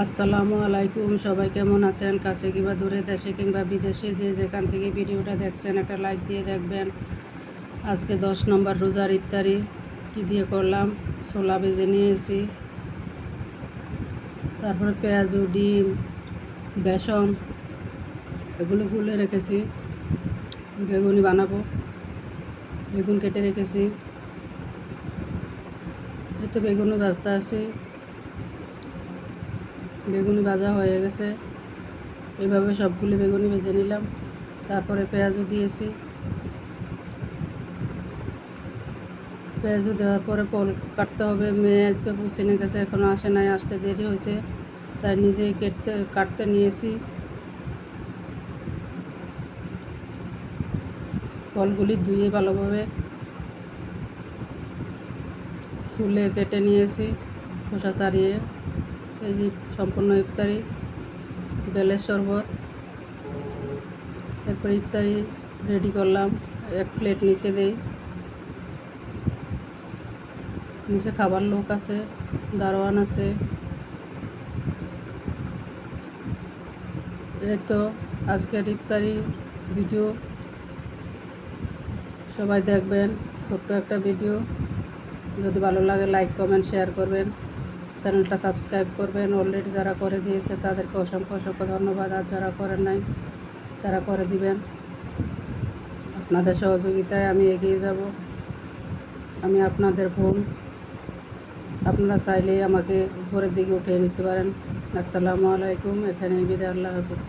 আসসালামু আলাইকুম, সবাই কেমন আছেন? কাছে কিংবা দূরে দেশে কিংবা বিদেশে যে যেখান থেকে ভিডিওটা দেখছেন, একটা লাইক দিয়ে দেখবেন। আজকে দশ নম্বর রোজার ইফতারি, কী দিয়ে করলাম? ছোলা ভেজে নিয়েছি। তারপরে পেঁয়াজু, ডিম, বেসন, এগুলো গুলে রেখেছি। বেগুনি বানাবো। বেগুন কেটে রেখেছি। এতে বেগুনও ব্যস্ত আছে। বেগুনি ভাজা হয়ে গেছে। এভাবে সবগুলি বেগুনি ভেজে নিলাম। তারপরে পেঁয়াজও দিয়েছি। পেঁয়াজও দেওয়ার পরে পল কাটতে হবে। মেয়ে আজকে কুচিনে গেছে এখনও আসে নাই, আসতে দেরি হয়েছে। তাই নিজেই কেটতে, কাটতে নিয়েছি। ফলগুলি ধুয়ে ভালোভাবে চুলে কেটে নিয়েছি খোসা ছাড়িয়ে। এই সম্পূর্ণ ইফতারি, বেলের শরবত, এরপর ইফতারি রেডি করলাম, এক প্লেট নিচে দেই। নিচে খাবার লোক আছে, দারোয়ান আছে। এই তো আজকের ইফতারি ভিডিও। সবাই দেখবেন, ছোট্ট একটা ভিডিও। যদি ভালো লাগে লাইক কমেন্ট শেয়ার করবেন। চ্যানেলটা সাবস্ক্রাইব করবেন। অলরেডি যারা করে দিয়েছে, তাদেরকে অসংখ্য অসংখ্য ধন্যবাদ। আর যারা করেন নাই, তারা করে দিবেন। আপনাদের সহযোগিতায় আমি এগিয়ে যাব। আমি আপনাদের বোন, আপনারা চাইলেই আমাকে উপরের দিকে উঠিয়ে নিতে পারেন। আসসালামু আলাইকুম। এখানে বিদায়, আল্লাহ হাফিজ।